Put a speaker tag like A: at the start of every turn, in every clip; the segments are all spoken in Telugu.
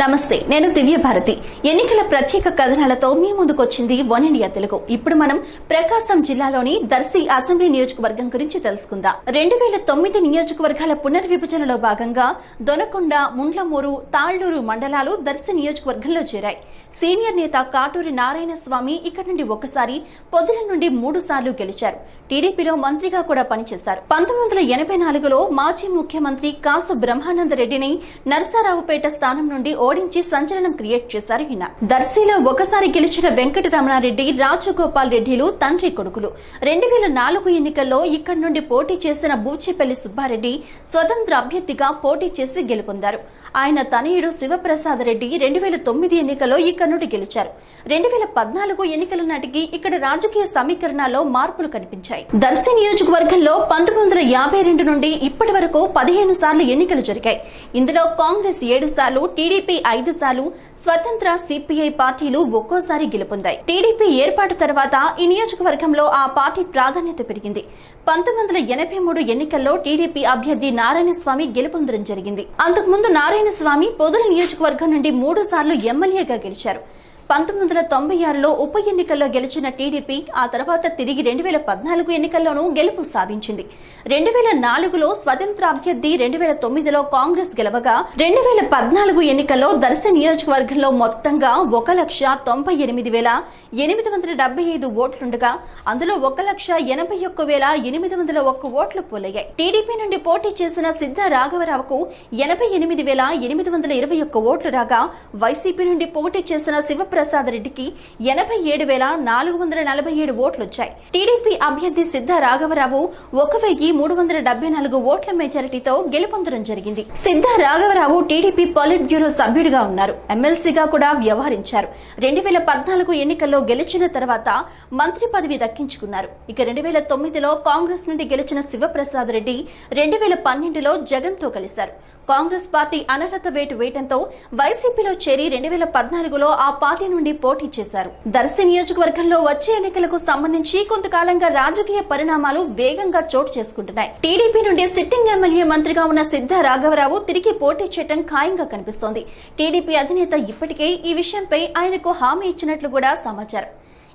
A: నమస్తే నేను దివ్య భారతి. ఎన్నికల ప్రత్యేక కథనాలతో మీ ముందుకొచ్చింది వన్ ఇండియా తెలుగు. ఇప్పుడు మనం ప్రకాశం జిల్లాలోని దర్శి అసెంబ్లీ నియోజకవర్గం గురించి తెలుసుకుందాం. రెండు వేల తొమ్మిది నియోజకవర్గాల పునర్విభజనలో భాగంగా దొనకొండ ముండ్లమూరు తాళ్ళూరు మండలాలు దర్శి నియోజకవర్గంలో చేరాయి. సీనియర్ నేత కాటూరి నారాయణ స్వామి ఇక్కడి నుండి ఒకసారి పొద్దుల నుండి మూడు సార్లు గెలిచారు. టీడీపీలో మంత్రిగా కూడా పనిచేశారు. పంతొమ్మిది వందల ఎనభై నాలుగులో మాజీ ముఖ్యమంత్రి కాసు బ్రహ్మానంద రెడ్డిని నరసారావుపేట స్థానం నుండి ఓడించి సంచలనం క్రియేట్ చేశారు ఈయన. దర్శిలో ఒకసారి గెలిచిన వెంకటరమణారెడ్డి రాజగోపాల్ రెడ్డిలు తండ్రి కొడుకులు. రెండు వేల నాలుగు ఎన్నికల్లో ఇక్కడి నుండి పోటీ చేసిన బూచిపల్లి సుబ్బారెడ్డి స్వతంత్ర అభ్యర్థిగా పోటీ చేసి గెలుపొందారు. ఆయన తనయుడు శివప్రసాద్ రెడ్డి రెండు వేల తొమ్మిది ఎన్నికల్లో ఇక్కడి నుండి గెలిచారు. రెండు వేల పద్నాలుగు ఎన్నికల నాటికి ఇక్కడ రాజకీయ సమీకరణాల్లో మార్పులు కనిపించాయి. దర్శి నియోజకవర్గంలో పంతొమ్మిది వందల యాభై రెండు నుండి ఇప్పటి వరకు పదిహేను సార్లు ఎన్నికలు జరిగాయి. ఇందులో కాంగ్రెస్ ఏడు సార్లు టీడీపీ ఐదు సార్లు స్వతంత్ర సిపిఐ పార్టీలు ఒక్కోసారి గెలుపొందాయి. టీడీపీ ఏర్పాటు తర్వాత ఈ నియోజకవర్గంలో ఆ పార్టీ ప్రాధాన్యత పెరిగింది. పంతొమ్మిది వందల ఎనభై మూడు ఎన్నికల్లో టీడీపీ అభ్యర్థి నారాయణ స్వామి గెలుపొందడం జరిగింది. అంతకుముందు నారాయణస్వామి పొదుల పొదల నియోజకవర్గం నుండి మూడు సార్లు ఎమ్మెల్యేగా గెలిచారు. పంతొమ్మిది వందల తొంభై ఆరులో ఉప ఎన్నికల్లో గెలిచిన టీడీపీ ఆ తర్వాత తిరిగి రెండు వేల పద్నాలుగు ఎన్నికల్లోనూ గెలుపు సాధించింది. రెండు వేల నాలుగులో స్వతంత్ర అభ్యర్థి రెండు వేల తొమ్మిదిలో కాంగ్రెస్ గెలవగా రెండు వేల పద్నాలుగు ఎన్నికల్లో దర్శ నియోజకవర్గంలో మొత్తంగా ఒక లక్ష తొంభై ఎనిమిది వేల ఎనిమిది వందల డెబ్బై ఐదు ఓట్లుండగా అందులో ఒక లక్ష ఎనభై ఒక్క వేల ఎనిమిది వందల ఒక్క ఓట్లు పోలయ్యాయి. టీడీపీ నుండి పోటీ చేసిన సిద్ధ రాఘవరావుకు ఎనభై ఎనిమిది వేల ఎనిమిది వందల ఇరవై ఒక్క ఓట్లు రాగా వైసీపీ నుండి పోటీ చేసిన శివప్రసాద్ రెడ్డికి ఎనభై ఏడు వేల నాలుగు వందల నలభై ఏడు ఓట్లు వచ్చాయి టీడీపీ అభ్యర్థి సిద్ధ రాఘవరావు ఒక వెయ్యి మూడు వందల డెబ్బై నాలుగు ఓట్ల మెజారిటీతో గెలుపొందడం జరిగింది. సిద్ధ రాఘవరావు టీడీపీ పాలిట్ బ్యూరో సభ్యుడిగా ఉన్నారు. ఎమ్మెల్సీగా కూడా వ్యవహరించారు. రెండు వేల పద్నాలుగు ఎన్నికల్లో గెలిచిన తర్వాత మంత్రి పదవి దక్కించుకున్నారు. ఇక రెండు వేల తొమ్మిదిలో కాంగ్రెస్ నుండి గెలిచిన శివప్రసాద్ రెడ్డి రెండు వేల పన్నెండులో జగన్తో కలిశారు. కాంగ్రెస్ పార్టీ అనర్హత వేటు వేయడంతో వైసీపీలో చేరి రెండు వేల పద్నాలుగులో ఆ పార్టీ నుండి పోటీ చేశారు. దర్శి నియోజకవర్గంలో వచ్చే ఎన్నికలకు సంబంధించి కొంతకాలంగా రాజకీయ పరిణామాలు వేగంగా చోటు చేసుకుంటున్నాయి. టీడీపీ నుండి సిట్టింగ్ ఎమ్మెల్యే మంత్రిగా ఉన్న సిద్ధ రాఘవరావు తిరిగి పోటీ చేయడం ఖాయంగా కనిపిస్తోంది. టీడీపీ అధినేత ఇప్పటికే ఈ విషయంపై ఆయనకు హామీ ఇచ్చినట్లు కూడా సమాచారం.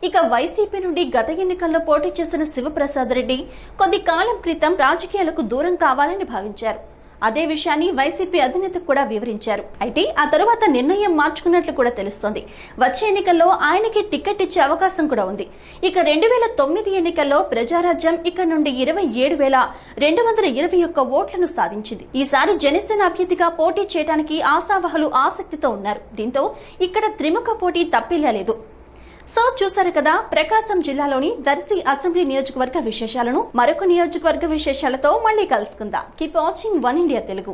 A: ఇక వైసీపీ నుండి గత ఎన్నికల్లో పోటీ చేసిన శివప్రసాద్ రెడ్డి కొద్ది కాలం క్రితం రాజకీయాలకు దూరం కావాలని భావించారు. అదే విషయాన్ని వైసీపీ అధినేతకు కూడా వివరించారు. అయితే ఆ తరువాత నిర్ణయం మార్చుకున్నట్లు కూడా తెలుస్తోంది. వచ్చే ఎన్నికల్లో ఆయనకి టికెట్ ఇచ్చే అవకాశం కూడా ఉంది. ఇక రెండు వేల తొమ్మిది ఎన్నికల్లో ప్రజారాజ్యం ఇక్కడ నుండి ఇరవై ఏడు వేల రెండు వందల ఇరవై ఒక్క ఓట్లను సాధించింది. ఈసారి జనసేన అభ్యర్థిగా పోటీ చేయడానికి ఆశావహులు ఆసక్తితో ఉన్నారు. దీంతో ఇక్కడ త్రిముఖ పోటీ తప్పిల్లలేదు సో చూసారు కదా ప్రకాశం జిల్లాలోని దర్శి అసెంబ్లీ నియోజకవర్గ విశేషాలను. మరొక నియోజకవర్గ విశేషాలతో మళ్ళీ కలుసుకుందాం. Keep watching one India Telugu